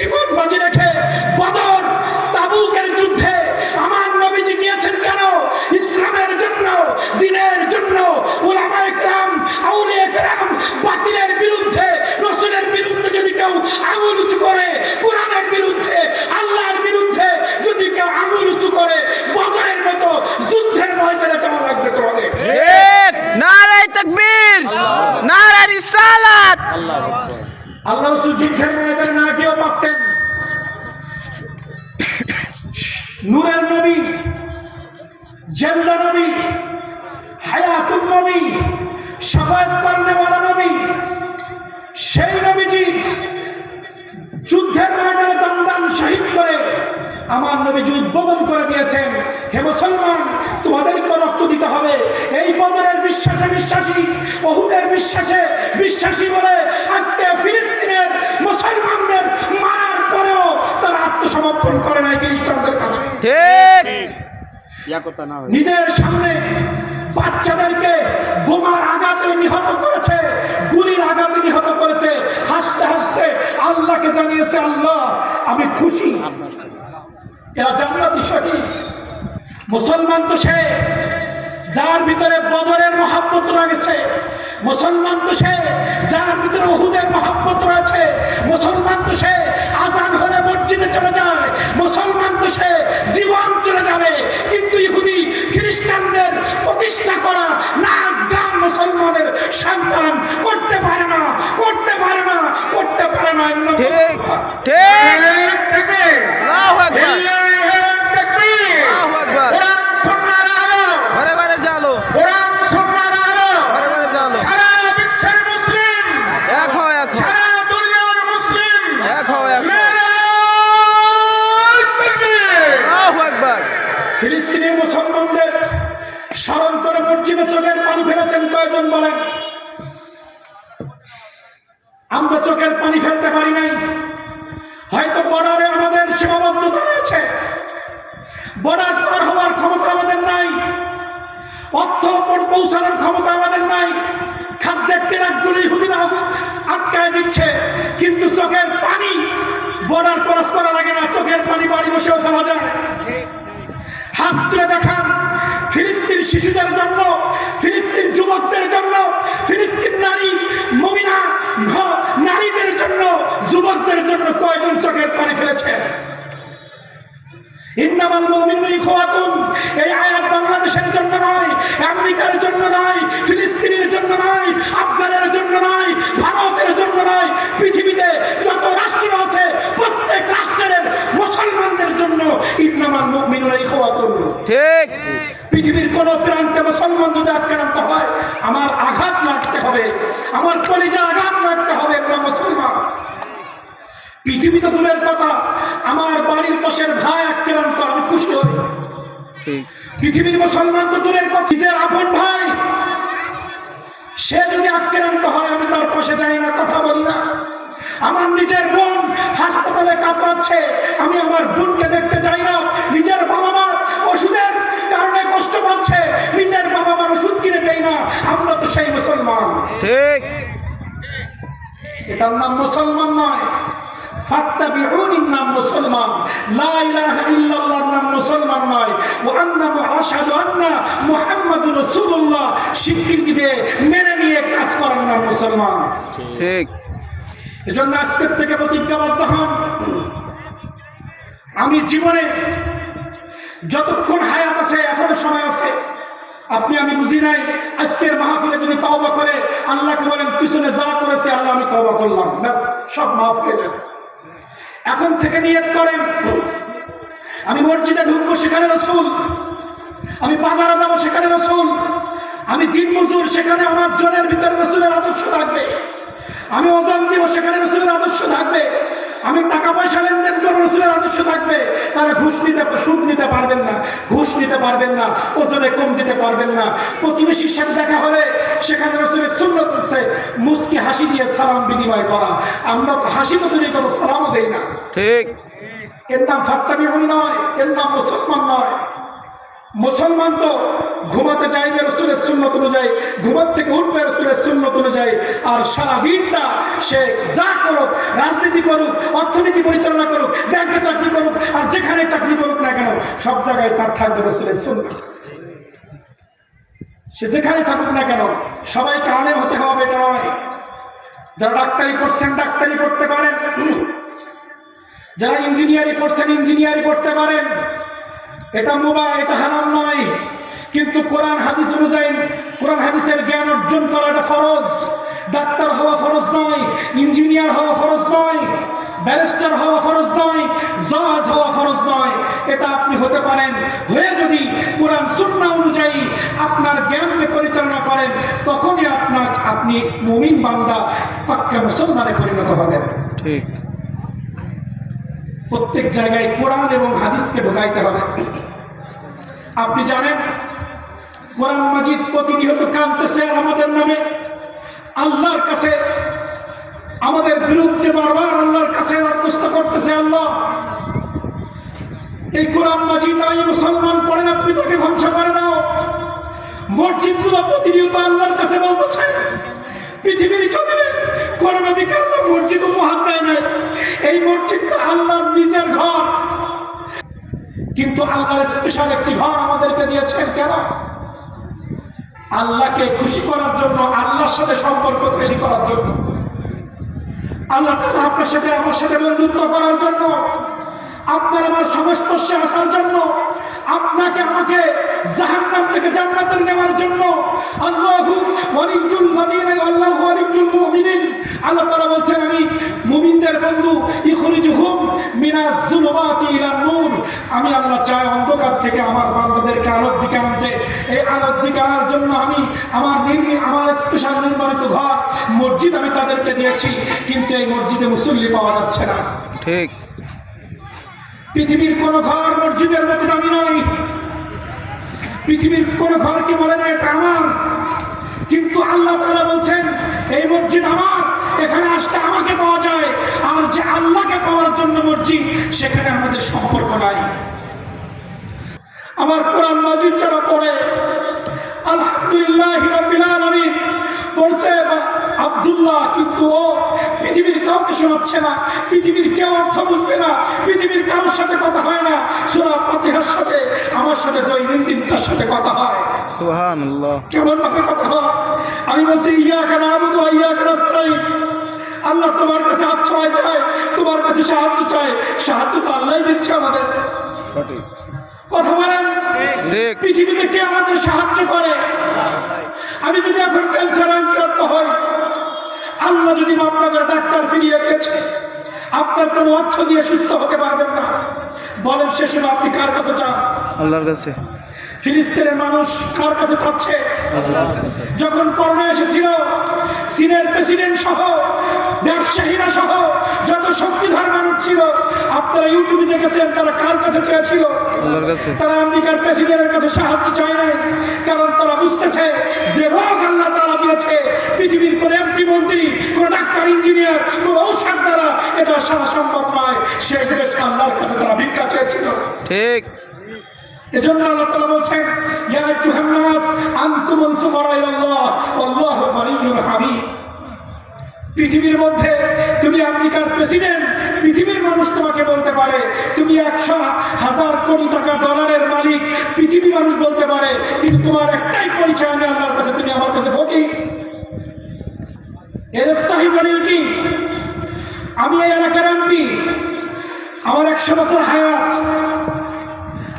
জীবন বাজি রেখে বদর তাবুকের যুদ্ধে আমার নবীজি গিয়েছেন কেন? ইসলামের জন্য দিনের জন্য ওলামায়ে কেরাম আউলিয়া কেরাম বাতিলের বিরুদ্ধে রসুলের বিরুদ্ধে যদি কেউ আঙুল উঁচু করে কোরআনের বিরুদ্ধে আল্লাহর বিরুদ্ধে যদি কেউ আঙুল উঁচু করে বদরের মতো যুদ্ধের ময়দানে যাওয়া লাগবে তোমাদের। নারাই তাকবীর রিসালাত। আল্লাহ রসুল যুদ্ধের আমার নবীজি উদ্বোধন করে দিয়েছেন। হে মুসলমান তোমাদেরকে রক্ত দিতে হবে। এই বদরের বিশ্বাসে বিশ্বাসী বহুদের বিশ্বাসে বিশ্বাসী বলে আজকে ফিলিস্তিনের মুসলমানদের মারার পরেও তারা আত্মসমর্পণ করে নাই খ্রিস্টানদের কাছে। ঠিক। নিজের সামনে বাচ্চাদেরকে বোমার আঘাতে নিহত করেছে গুলির আঘাতে নিহত করেছে। হাসতে হাসতে আল্লাহকে জানিয়েছে আল্লাহ আমি খুশি। এরা জান্নাতি শহীদ। মুসলমান তো সে যার ভিতরে বদরের মহাব্বত রয়েছে। মুসলমান তো সে যার ভিতরে ওহুদের মহাব্বত রয়েছে। মুসলমান তো সে আজান হলে মসজিদে চলে যায়। মুসলমান তো সে জীবন চলে যাবে। কিন্তু ইহুদি খ্রিস্টানদের প্রতিষ্ঠা করা নাচ গান মুসলমানের সন্তান করতে পারে না করতে পারে না করতে পারে না। ঠিক ঠিক। আমরা চোখের পানি ফেলতে পারি নাই। হয়তো বর্ডারে আমাদের সীমাবদ্ধতা রয়েছে। বর্ডার পার হওয়ার ক্ষমতা আমাদের নাই। অর্থ পৌঁছানোর ক্ষমতা আমাদের নাই। খাদ্যের ট্রাকগুলি হুদিরা আটকায় দিচ্ছে। কিন্তু চোখের পানি বর্ডার ক্রস করা লাগে না। চোখের পানি বাড়ি বসেও ফেলা যায়। হাত তুলে দেখান ফিলিস্তিন শিশুদের জন্য, ফিলিস্তিন যুবকদের জন্য, ফিলিস্তিন নারী, মমিনা ঘ- নারীদের জন্য যুবকদের জন্য কয়জন চোখের পানি ফেলেছেন ইন্নামাল মুমিনুনা ইখওয়াতুন। এই আয়াত বাংলাদেশের জন্য নয় আমেরিকার জন্য নয় ফিলিস্তিনের জন্য নয় আফগানের জন্য নয় ভারতের জন্য নয়। পৃথিবীতে যত রাষ্ট্র আছে প্রত্যেক রাষ্ট্রের মুসলমানদের জন্য ইন্নামাল মুমিনুনা ইখওয়াতুন। ঠিক। পৃথিবীর কোন প্রান্তে মুসলমান যদি আক্রান্ত হয় আমার আঘাত লাগতে হবে আমার কলিজা আঘাত লাগতে হবে আমরা মুসলমান পৃথিবী তো দূরের কথা। আমার বাড়ির পাশের ভাই আক্রান্ত আমি খুশি হই। পৃথিবীর মুসলমান তো দূরের কথা। নিজের আপন ভাই সে যদি আক্রান্ত হয় আমি তার পাশে যাই না কথা বলি না। আমার নিজের বোন হাসপাতালে কাতরাচ্ছে আমি আমার বোনকে দেখতে যাই না। নিজের বাবা মা ওষুধের কারণে কষ্ট পাচ্ছে নিজের বাবা মার ওষুধ কিনে দেয় না। আমরা তো সেই মুসলমান। ঠিক। এটার নাম মুসলমান নয়। ফাত্তাবিউনির নাম মুসলমান। লা ইলাহা ইল্লাল্লাহর নাম মুসলমান নয়। ওয়া আন্না আশহাদু আন্না মুহাম্মাদুর রাসূলুল্লাহ। স্বীকৃতি দিয়ে মেনে নিয়ে কাজ করার নাম মুসলমান। ঠিক। এজন্য আজকের থেকে প্রতিজ্ঞাবদ্ধ হন। আমি জীবনে যতক্ষণ হায়াত আছে এখনও সময় আছে আপনি আমি বুঝি নাই আজকের মাহফিলে যদি তওবা করে আল্লাহকে বলেন পিছনে যা করেছে আল্লাহ আমি তওবা করলাম। ব্যাস সব মাফ হয়ে যাবে এখন থেকে নিয়ত করেন। আমি মসজিদে ঢুকবো সেখানে রসুল। আমি বাজারে যাব সেখানে রসুল। আমি দিন মজুর, সেখানে আমার জনের ভিতরে রসুলের আদর্শ থাকবে। আমি ওজন দিব, সেখানে রসুলের আদর্শ থাকবে। আমি টাকা পয়সা লেনদেন করব রসুলের আদর্শ থাকবে। তারা ঘুষ নিতে সুদ নিতে পারবেন না ঘুষ নিতে পারবেন না ওজনে কম দিতে পারবেন না। প্রতিবেশীর সাথে দেখা হলে সেখানে রসুলের শূন্য করছে মুসকি হাসি দিয়ে সালাম বিনিময় করা। আমরা তো হাসি তো তৈরি করো সালামও দেই না। ঠিক। এর নাম ফাত্তাবিহুল নয় এর নাম মুসলমান নয়। মুসলমান তো ঘুমাতে চাইবে রসুলের সুন্নত অনুযায়ী, ঘুমার থেকে উঠবে রসুলের সুন্নত অনুযায়ী, আর সারা দিনটা সে যা করুক, রাজনীতি করুক, অর্থনীতি পরিচালনা করুক, ব্যাংকে চাকরি করুক, আর যেখানে চাকরি করুক না কেন, সব জায়গায় তার থাকবে রসুলের সুন্নাহ সে যেখানে থাকুক না কেন, সবাইকে আলেম হতে হবে, এটা নয়। যারা ডাক্তারি পড়ছেন, ডাক্তারি করতে পারেন। যারা ইঞ্জিনিয়ারিং পড়ছেন, ইঞ্জিনিয়ারিং করতে পারেন। এটা মুবা এটা হারাম নয়। কিন্তু কোরআন হাদিস অনুযায়ী কোরআন হাদিসের জ্ঞান অর্জন করা এটা ফরজ। ডাক্তার হওয়া ফরজ নয় ইঞ্জিনিয়ার হওয়া ফরজ নয় ব্যারিস্টার হওয়া ফরজ নয় জজ হওয়া ফরজ নয়। এটা আপনি হতে পারেন। হয়ে যদি কোরআন সুন্না অনুযায়ী আপনার জ্ঞানকে পরিচালনা করেন তখনই আপনার আপনি মুমিন বান্দা পাক্কা মুসলমানে পরিণত হবেন। ঠিক। প্রত্যেক জায়গায় কোরআন এবং হাদিসকে ঢোকাইতে হবে। আপনি জানেন কোরআন মাজিদ প্রতিনিয়ত কাঁদতেছে আমাদের নামে। আল্লাহর কাছে আমাদের বিরুদ্ধে বারবার আল্লাহর কাছে দরখাস্ত করতেছে আল্লাহ। এই কোরআন মাজিদ আমি মুসলমান পড়ে না, তুমি তাকে ধ্বংস করে দাও। মসজিদগুলো প্রতিনিয়ত আল্লাহর কাছে বলতেছে। পৃথিবীর জমিনে নবীকে আল্লাহ মসজিদ উপহার দেয় নাই। এই মসজিদটা আল্লাহর নিজের ঘর। কিন্তু আল্লাহর স্পেশাল একটি ঘর আমাদেরকে দিয়েছেন কেন? আল্লাহকে খুশি করার জন্য, আল্লাহর সাথে সম্পর্ক তৈরি করার জন্য। আল্লাহ তাআলা আপনার সাথে, আমার সাথে বন্ধুত্ব করার জন্য, আপনার আমার সংস্পর্শে আসার জন্য, আপনাকে, আমাকে জাহান্নাম থেকে জান্নাতে নেওয়ার জন্য আল্লাহু ওয়ালিয়ুল মুমিনিন, আল্লাহু ওয়ালিয়ুল মুমিনিন। আল্লাহ তাআলা বলছেন, আমি মুমিনদের বন্ধু, ইখরিজুহুম মিনাজ যুলুমাতি ইলা নূর আমি আল্লাহ চাই অন্ধকার থেকে আমার বান্দাদেরকে আলোর দিকে আনতে। এই আলোর দিকে আনার জন্য আমি আমার নির্মি আমার স্পেশাল নির্মাণিত ঘর মসজিদ আমি তাদেরকে দিয়েছি কিন্তু এই মসজিদে মুসল্লি পাওয়া যাচ্ছে না। ঠিক। পৃথিবীর কোন ঘর মসজিদের মতো দামি নয়। পৃথিবীর কোন ঘর কি বলে না এটা আমার। কিন্তু আল্লাহ তাআলা বলছেন এই মসজিদ আমার এখানে আসলে আমাকে পাওয়া যায়। আর যে আল্লাহকে পাওয়ার জন্য মসজিদ সেখানে আমাদের সম্পর্ক নাই। আমার কোরআন মাজিদ যারা পড়ে আলহামদুলিল্লাহ আলামিন পড়ছে আব্দুল্লাহ কিন্তু ও পৃথিবীর কাউকে শোনাচ্ছে না। পৃথিবীর কেউ অর্থ বুঝবে না। পৃথিবীর কারোর সাথে কথা হয় না। সুরা পাতিহার সাথে আমার সাথে দৈনন্দিন তার সাথে কথা হয়। কেমন ভাবে কথা হয়? আমি বলছি ইয়া কেন আবুদু ইয়া কেন আল্লাহ তোমার কাছে আশ্রয় চায় তোমার কাছে সাহায্য চায়। সাহায্য তো আল্লাহ দিচ্ছে আমাদের। সঠিক। কথা বলেন? ঠিক। পৃথিবীতে কে আমাদের সাহায্য করে? আমি যদি এখন ক্যান্সার আক্রান্ত হই আল্লাহ যদি আপনাদের ডাক্তার ফিরিয়ে দিয়েছে আপনার কোনো অর্থ দিয়ে সুস্থ হতে পারবেন না। বলেন সে সময় আপনি কার কাছে চান? আল্লাহর কাছে। ফিলিস্তিনের মানুষ কার কাছে চাচ্ছে? কাছে। যখন করোনা এসেছিল চীনের প্রেসিডেন্ট সহ ব্যবসায়ীরা সহ যত শক্তিধর মানুষ ছিল আপনারা ইউটিউবে দেখেছেন তারা কার কাছে চেয়েছিল? তারা আমেরিকার প্রেসিডেন্টের কাছে সাহায্য চায় নাই কারণ তারা বুঝতেছে যে রোগ আল্লাহ তারা দিয়েছে পৃথিবীর কোন এমপি মন্ত্রী কোন ডাক্তার ইঞ্জিনিয়ার কোন ঔষধ দ্বারা এটা সারা সম্ভব নয়। সেই যুগে আল্লাহর কাছে তারা ভিক্ষা চেয়েছিল। ঠিক। এজন্য আল্লাহ তাআলা বলছেন ইয়া আইয়ুহান নাস আনতুমুল ফুকারা ইলাল্লাহ ওয়াল্লাহু গনিয়্যুন হামিদ। পৃথিবীর মধ্যে তুমি আমেরিকার প্রেসিডেন্ট, পৃথিবীর মানুষ তোমাকে বলতে পারে, তুমি একশো হাজার কোটি টাকা ডলারের মালিক, পৃথিবী মানুষ বলতে পারে, কিন্তু তোমার একটাই পরিচয় আমি আল্লাহর কাছে, তুমি আমার কাছে দলিল কি? আমি এই এলাকার এমপি, আমার একশো বছর হায়াত।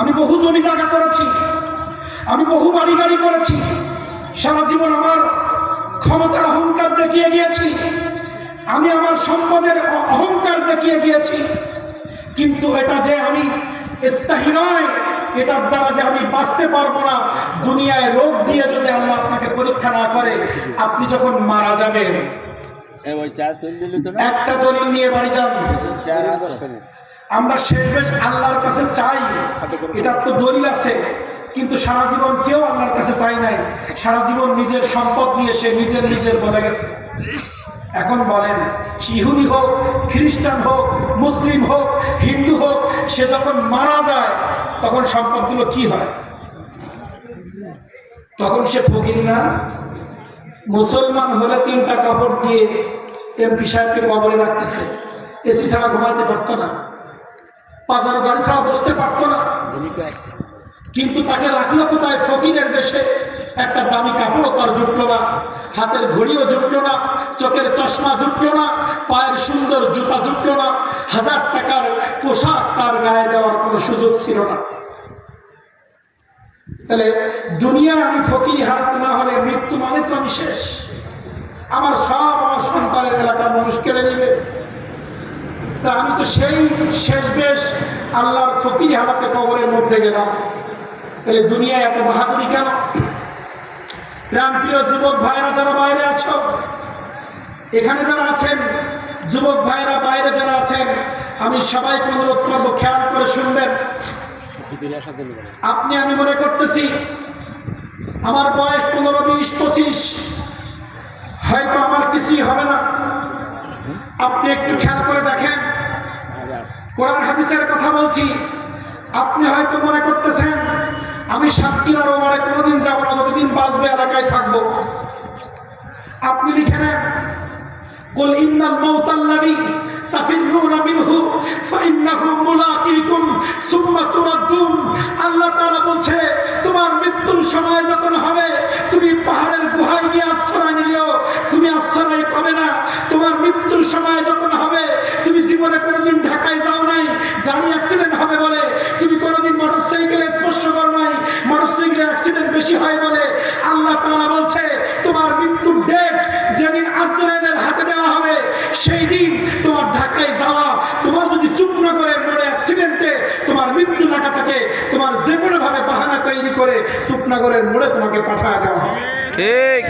আমি বহু জমি জায়গা করেছি, আমি বহু বাড়ি গাড়ি করেছি, সারা জীবন আমার ক্ষমতার অহংকার দেখিয়ে গিয়েছি। আমি আমার সম্পদের অহংকার দেখিয়ে গিয়েছি। কিন্তু এটা যে আমি স্থায়ী নয় এটার দ্বারা যে আমি বাঁচতে পারব না দুনিয়ায় রোগ দিয়ে যদি আল্লাহ আপনাকে পরীক্ষা না করে আপনি যখন মারা যাবেন একটা দলিল নিয়ে বাড়ি যান। আমরা শেষ বেশ আল্লাহর কাছে চাই এটার তো দলিল আছে। কিন্তু সারা জীবন কেউ আল্লাহর কাছে চাই নাই। সারা জীবন নিজের সম্পদ নিয়ে সে নিজের নিজের বলে গেছে। এখন বলেন, ইহুদি হোক, খ্রিস্টান হোক, মুসলিম হোক, হিন্দু হোক, সে যখন মারা যায়, তখন সম্পদগুলো কি হয়? তখন সে ফকির না? মুসলমান হলে তিনটা কাপড় দিয়ে এমপি সাহেবকে কবরে রাখতেছে। এসি ছাড়া ঘুমাইতে পারতো না। বাজারও গাড়ি ছাড়া বসতে পারতো না। কিন্তু তাকে রাখল কোথায়? ফকিরের বেশে একটা দামি কাপড়ও তার জুটলো না। হাতের ঘড়িও জুটলো না। চোখের চশমা জুটলো না। পায়ের সুন্দর জুতা জুটলো না। হাজার টাকার পোশাক তার গায়ে দেওয়ার কোনো সুযোগ ছিল না। তাহলে দুনিয়ায় আমি ফকির হারাতে না হলে মৃত্যু মানে তো আমি শেষ। আমার সব আমার সন্তানের এলাকার মানুষ কেড়ে নেবে। তা আমি তো সেই শেষ বেশ আল্লাহর ফকির হারাতে কবরের মধ্যে গেলাম। তাহলে দুনিয়ায় এত বাহাদুরি কেন? প্রান্তীয় যুবক ভাইরা যারা বাইরে আছো, এখানে যারা আছেন, যুবক ভাইরা বাইরে যারা আছেন, আমি সবাইকে অনুরোধ করব, খেয়াল করে শুনবেন। আপনি আমি মনে করতেছি, আমার বয়স পনেরো, বিশ, পঁচিশ, হয়তো আমার কিছুই হবে না। আপনি একটু খেয়াল করে দেখেন। কোরআন হাদিসের কথা বলছি, আপনি হয়তো মনে করতেছেন আমি সাতক্ষীরার ওমারে কোনোদিন যাব না যতদিন বাঁচবে এলাকায় থাকবো আপনি লিখে নেন قل إن الموت الذي تفرون منه فإنه ملاقيكم ثم تردون আল্লাহ তাআলা বলছে তোমার মৃত্যুর সময় যখন হবে তুমি পাহাড়ের গুহায় গিয়ে আশ্রয় নিলেও তুমি আশ্রয় পাবে না তোমার মৃত্যুর সময় যখন হবে তুমি জীবনে কোনোদিন ঢাকায় যাও নাই গাড়ি অ্যাক্সিডেন্ট হবে বলে তুমি কোনোদিন মোটরসাইকেলে বেশি হয় বলে আল্লাহ তারা বলছে, তোমার মৃত্যুর ডেট যেদিন আজরাইলের হাতে দেওয়া হবে সেই দিন তোমার ঢাকায় যাওয়া, তোমার যদি চুপ না করে মনে অ্যাক্সিডেন্টে তোমার মৃত্যু ঢাকা থাকে তোমার যে কোনোভাবে বাহানা তৈরি করে সুপনাগরের মোড়ে তোমাকে পাঠায় দেওয়া হবে। ঠিক।